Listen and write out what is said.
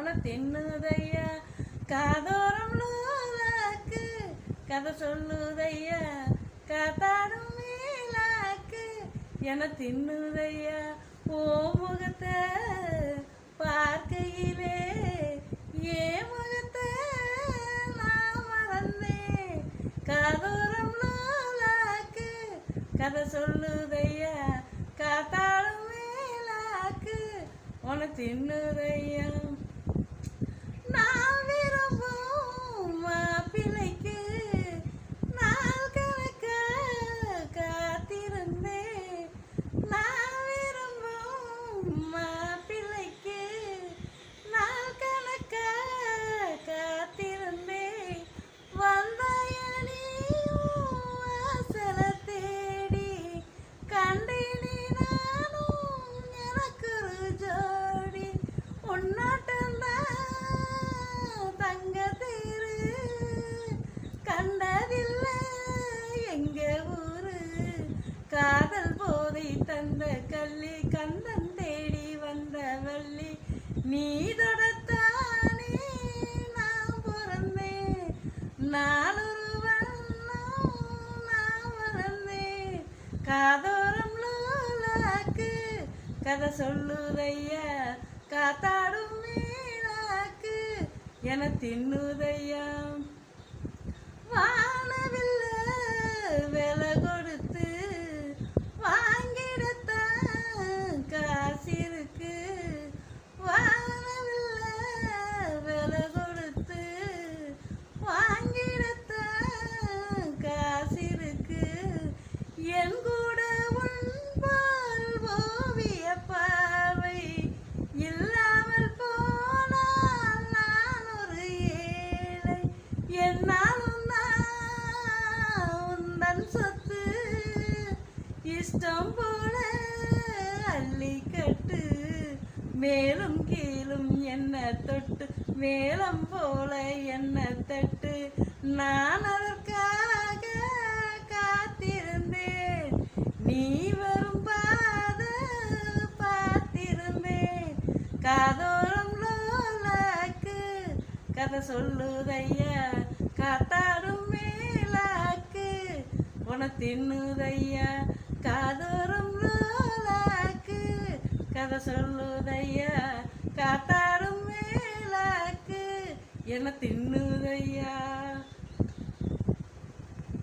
உன தின்னுதையா காதோரம் நூலாக்கு. கதை சொல்லுதையா காத்தாடும் மேலாக்கு என தின்னுதையா ஓ முகத்தை பார்க்கையிலே ஏ முகத்தை நான் மறந்தேன். காதோரம் நூலாக்கு. கதை சொல்லுதையா காத்தாடும் மேலாக்கு உன தின்னுதையா வந்த கள்ளி கந்தன் தேடி வந்த வள்ளி நீ தொடத்தானே நான் பிறந்தேன். நாளொரு நான் பிறந்தேன் காதோரம் லோலாக்கு கதை சொல்லுதையா காத்தாடும் மேலாக்கு. என தின்னுதையா என் கூட உண்பால் ஓவிய பார்வை இல்லாமல் போனால் நான் ஒரு ஏழை. என்னாலும் உந்தன் சொத்து. இஷ்டம் போல அள்ளி மேலும் கீழும் என்ன தொட்டு. மேலம் போல என்ன தட்டு. நான் அதற்காக காதோறும் லோலாக்கு கதை சொல்லுதையா? காத்தாடும் மேலாக்கு. உன தின்னுதையா? காதோறும் லோலாக்கு கதை சொல்லுதையா? காத்தாடும் மேலாக்கு. என தின்னுதையா?